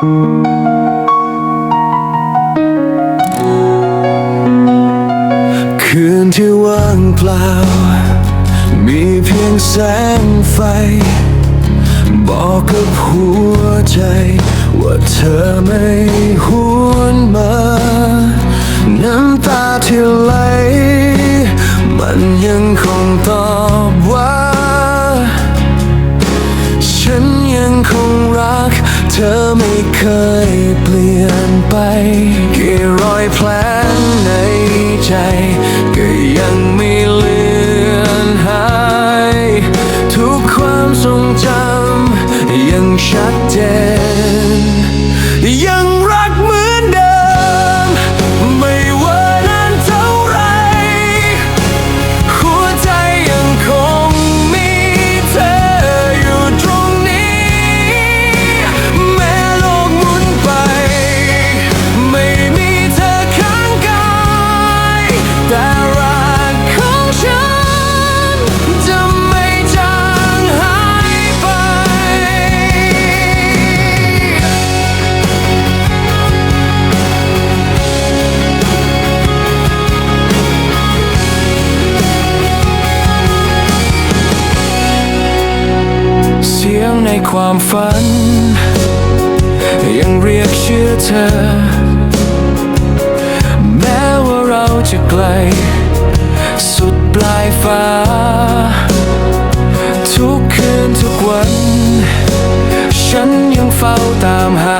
คืนที่ว่างเปล่า มีเพียงแสงไฟ บอกกับหัวใจ ว่าเธอไม่หู เคยเปลี่ยนไป กี่รอยแผล ความฝัน ยังเรียกชื่อเธอ แม้ว่าเราจะไกล สุดปลายฟ้า ทุกคืนทุกวัน ฉันยังเฝ้าตามหา